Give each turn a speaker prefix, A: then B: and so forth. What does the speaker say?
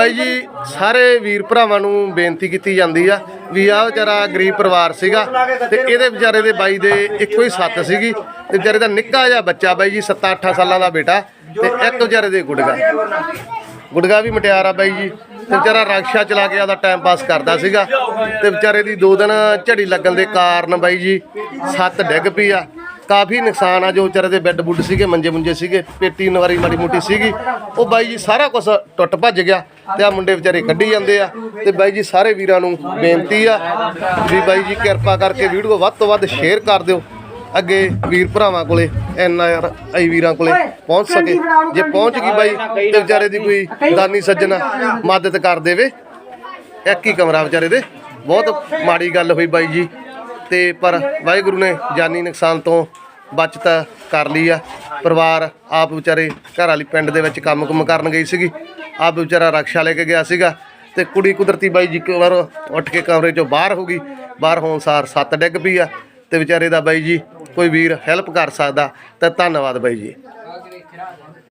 A: ਭਾਈ ਜੀ, ਸਾਰੇ ਵੀਰ ਭਰਾਵਾਂ ਨੂੰ ਬੇਨਤੀ ਕੀਤੀ ਜਾਂਦੀ ਆ ਵੀ ਆ ਵਿਚਾਰਾ ਗਰੀਬ ਪਰਿਵਾਰ ਸੀਗਾ ਤੇ ਇਹਦੇ ਵਿਚਾਰੇ ਦੇ ਬਾਈ ਦੇ ਇੱਕੋ ਹੀ ਸੱਤ ਸੀਗੀ ਤੇ ਵਿਚਾਰੇ ਦਾ ਨਿੱਕਾ ਜਿਹਾ ਬੱਚਾ ਬਾਈ ਜੀ 7-8 ਸਾਲਾਂ ਦਾ ਬੇਟਾ ਤੇ ਇੱਕ ਵਿਚਾਰੇ ਦੇ ਗੁੜਗਾ। ਗੁੜਗਾ ਵੀ ਮਟਿਆਰ ਆ ਬਾਈ ਜੀ। ਤੇ ਵਿਚਾਰਾ ਰਕਸ਼ਾ ਚਲਾ ਕੇ ਆਦਾ ਟਾਈਮ ਪਾਸ ਕਰਦਾ ਸੀਗਾ ਤੇ ਵਿਚਾਰੇ ਦੀ ਦੋ ਦਿਨ ਝੜੀ ਲੱਗਣ ਦੇ ਕਾਰਨ ਬਾਈ ਜੀ, ਸੱਤ ਡਿੱਗ ਪਈ ਆ। ਕਾਫੀ ਨੁਕਸਾਨ ਆ, ਜੋ ਵਿਚਾਰੇ ਦੇ ਬੈੱਡ ਬੁੱਡ ਸੀਗੇ, ਮੰਜੇ ਮੁੰਜੇ ਸੀਗੇ, ਪੇਟੀ ਨਵਾਰੀ ਮਾੜੀ ਮੋਟੀ ਸੀਗੀ, ਉਹ ਬਾਈ ਜੀ ਸਾਰਾ ਕੁਝ ਟੁੱਟ ਭੱਜ ਗਿਆ ਤੇ ਆ ਮੁੰਡੇ ਵਿਚਾਰੇ ਕੱਢੀ ਜਾਂਦੇ ਆ ਤੇ ਬਾਈ ਜੀ ਸਾਰੇ ਵੀਰਾਂ ਨੂੰ ਬੇਨਤੀ ਆ ਵੀ ਬਾਈ ਜੀ ਕਿਰਪਾ ਕਰਕੇ ਵੀਡੀਓ ਵੱਧ ਤੋਂ ਵੱਧ ਸ਼ੇਅਰ ਕਰ ਦਿਓ, ਅੱਗੇ ਵੀਰ ਭਰਾਵਾਂ ਕੋਲੇ, ਐਨ ਆਰ ਆਈ ਵੀਰਾਂ ਕੋਲੇ ਪਹੁੰਚ ਸਕੇ। ਜੇ ਪਹੁੰਚ ਗਈ ਬਾਈ ਤੇ ਵਿਚਾਰੇ ਦੀ ਕੋਈ ਦਾਨੀ ਸੱਜਣ ਮਦਦ ਕਰ ਦੇਵੇ, ਇੱਕ ਹੀ ਕਮਰਾ ਵਿਚਾਰੇ ਦੇ, ਬਹੁਤ ਮਾੜੀ ਗੱਲ ਹੋਈ ਬਾਈ ਜੀ। ਤੇ ਪਰ ਵਾਹਿਗੁਰੂ ਨੇ ਜਾਨੀ ਨੁਕਸਾਨ ਤੋਂ ਬਚਤ ਕਰ ਲਈ ਆ। ਪਰਿਵਾਰ ਆਪ ਵਿਚਾਰੇ ਘਰ ਵਾਲੀ ਪਿੰਡ ਦੇ ਵਿੱਚ ਕੰਮ ਕੁਮ ਕਰਨ ਗਈ ਸੀਗੀ। ਆਪ ਵਿਚਾਰਾ ਰਕਸ਼ਾ ਲੈ ਕੇ ਗਿਆ ਸੀਗਾ ਤੇ ਕੁੜੀ ਕੁਦਰਤੀ ਬਾਈ ਜੀ ਇੱਕ ਵਾਰ ਉੱਠ ਕੇ ਕਮਰੇ ਚੋਂ ਬਾਹਰ ਹੋ ਗਈ। ਬਾਹਰ ਹੋਣ ਸਾਰ ਸੱਤ ਡਿੱਗ ਪਈ ਆ ਤੇ ਵਿਚਾਰੇ ਦਾ ਬਾਈ ਜੀ ਕੋਈ ਵੀਰ ਹੈਲਪ ਕਰ ਸਕਦਾ ਤਾਂ ਧੰਨਵਾਦ ਬਾਈ ਜੀ।